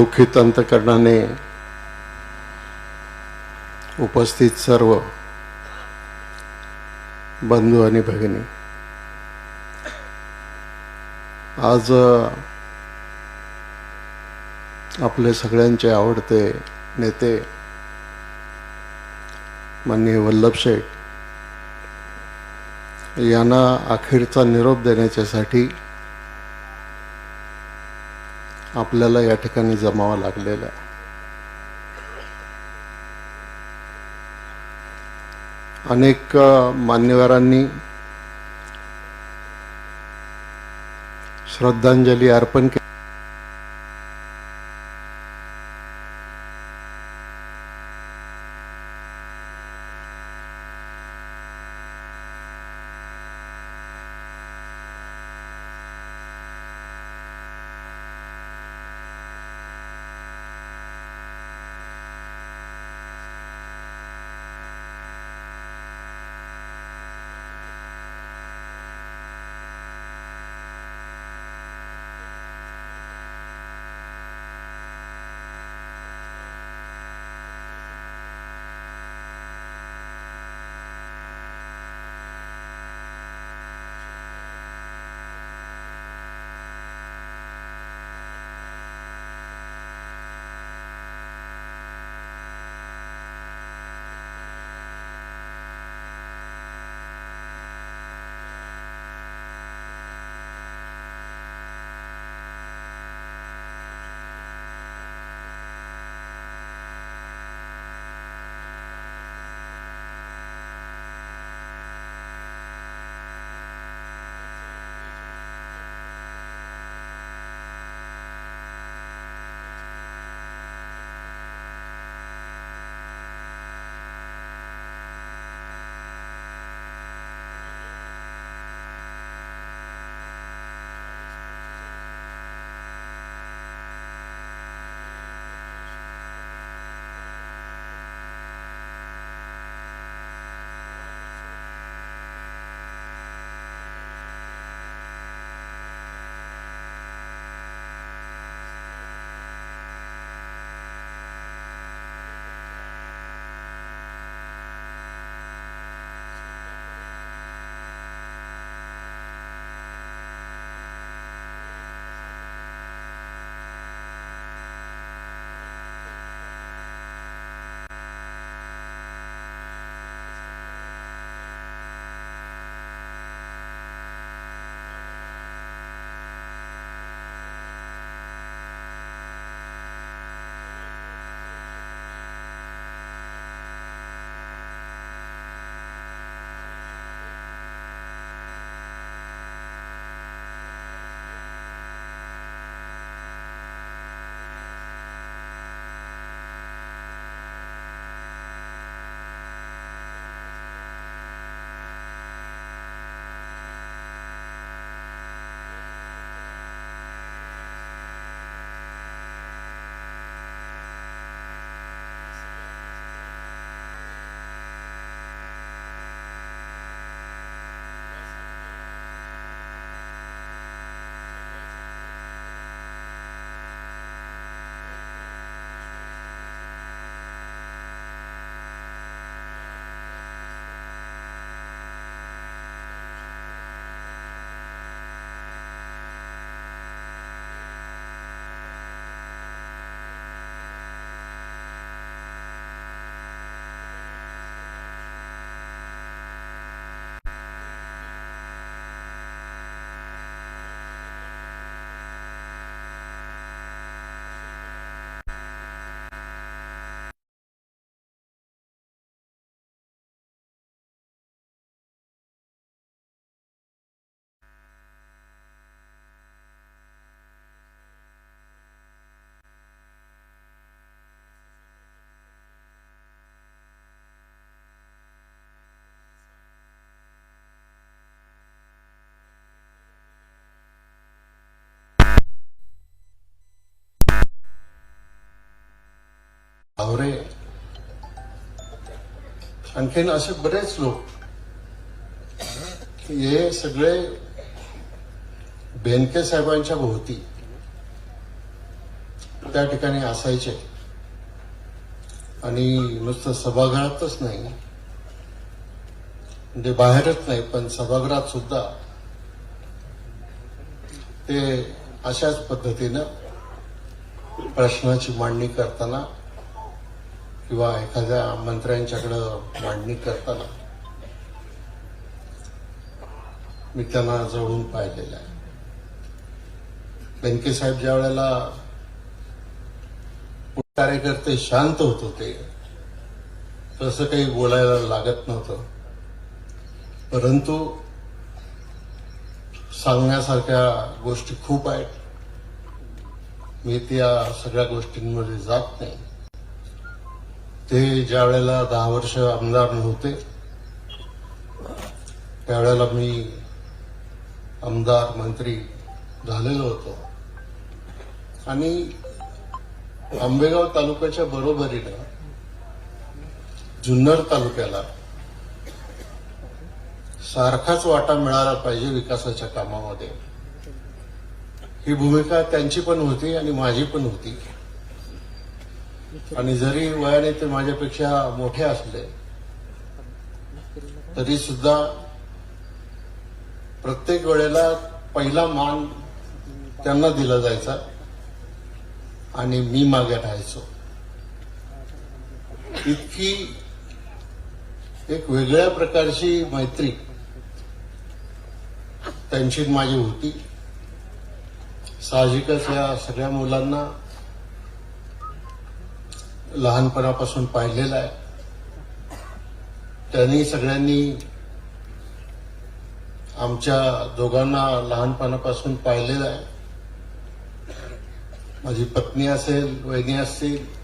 दुःखित अंतकरणाने उपस्थित सर्व बंधू आणि भगिनी आज आपले सगळ्यांचे आवडते नेते माननीय वल्लभ शेठ यांना अखेरचा निरोप देण्याच्यासाठी आपल्याला या ठिकाणी जमावा लागलेला अनेक मान्यवरांनी श्रद्धांजली अर्पण केली. सावरे आणखीन असे बरेच लोक हे सगळे बेनके साहेबांच्या भोवती त्या ठिकाणी असायचे आणि नुसतं सभागृहातच नाही म्हणजे बाहेरच नाही पण सभागृहात सुद्धा ते अशाच पद्धतीनं प्रश्नाची मांडणी करताना किंवा एखाद्या मंत्र्यांच्याकडं मांडणी करताना मी त्यांना जवळून पाहिलेलं आहे. बेनके साहेब ज्या वेळेला कार्यकर्ते शांत होत होते तसं काही बोलायला लागत नव्हतं. परंतु सांगण्यासारख्या गोष्टी खूप आहेत. मी त्या सगळ्या गोष्टींमध्ये जात नाही. ते ज्या वेळेला दहा वर्ष आमदार नव्हते त्यावेळेला मी आमदार मंत्री झालेलो होतो. आणि आंबेगाव तालुक्याच्या बरोबरीनं जुन्नर तालुक्याला सारखाच वाटा मिळाला पाहिजे विकासाच्या कामामध्ये. ही भूमिका त्यांची पण होती आणि माझी पण होती. आणि जरी वयाने ते माझ्यापेक्षा मोठे असले तरी सुद्धा प्रत्येक वेळेला पहिला मान त्यांना दिला जायचा आणि मी मागे राहायचो. इतकी एक वेगळ्या प्रकारची मैत्री त्यांची माझी होती. साहजिकच या सगळ्या मुलांना लहानपणापासून पाहिलेलं आहे. त्यांनी सगळ्यांनी आमच्या दोघांना लहानपणापासून पाहिलेलं आहे. माझी पत्नी असेल वहिनी असतील